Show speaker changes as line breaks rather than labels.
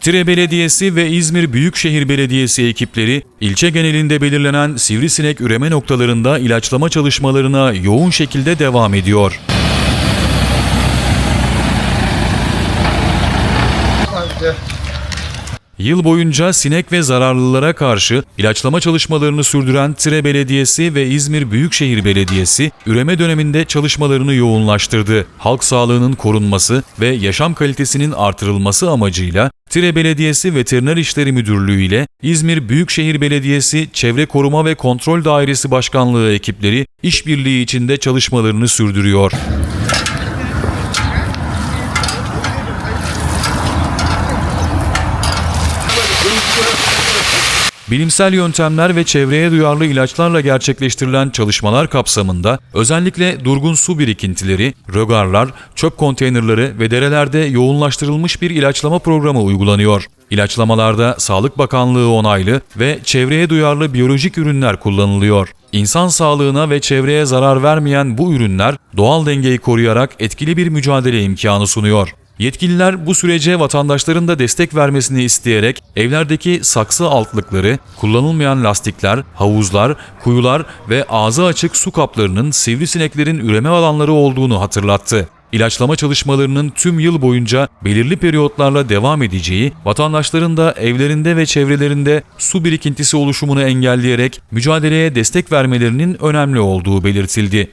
Tire Belediyesi ve İzmir Büyükşehir Belediyesi ekipleri ilçe genelinde belirlenen sivrisinek üreme noktalarında ilaçlama çalışmalarına yoğun şekilde devam ediyor. Yıl boyunca sinek ve zararlılara karşı ilaçlama çalışmalarını sürdüren Tire Belediyesi ve İzmir Büyükşehir Belediyesi üreme döneminde çalışmalarını yoğunlaştırdı. Halk sağlığının korunması ve yaşam kalitesinin artırılması amacıyla Tire Belediyesi Veteriner İşleri Müdürlüğü ile İzmir Büyükşehir Belediyesi Çevre Koruma ve Kontrol Dairesi Başkanlığı ekipleri işbirliği içinde çalışmalarını sürdürüyor. Bilimsel yöntemler ve çevreye duyarlı ilaçlarla gerçekleştirilen çalışmalar kapsamında özellikle durgun su birikintileri, rögarlar, çöp konteynerları ve derelerde yoğunlaştırılmış bir ilaçlama programı uygulanıyor. İlaçlamalarda Sağlık Bakanlığı onaylı ve çevreye duyarlı biyolojik ürünler kullanılıyor. İnsan sağlığına ve çevreye zarar vermeyen bu ürünler doğal dengeyi koruyarak etkili bir mücadele imkanı sunuyor. Yetkililer bu sürece vatandaşların da destek vermesini isteyerek evlerdeki saksı altlıkları, kullanılmayan lastikler, havuzlar, kuyular ve ağzı açık su kaplarının sivrisineklerin üreme alanları olduğunu hatırlattı. İlaçlama çalışmalarının tüm yıl boyunca belirli periyotlarla devam edeceği, vatandaşların da evlerinde ve çevrelerinde su birikintisi oluşumunu engelleyerek mücadeleye destek vermelerinin önemli olduğu belirtildi.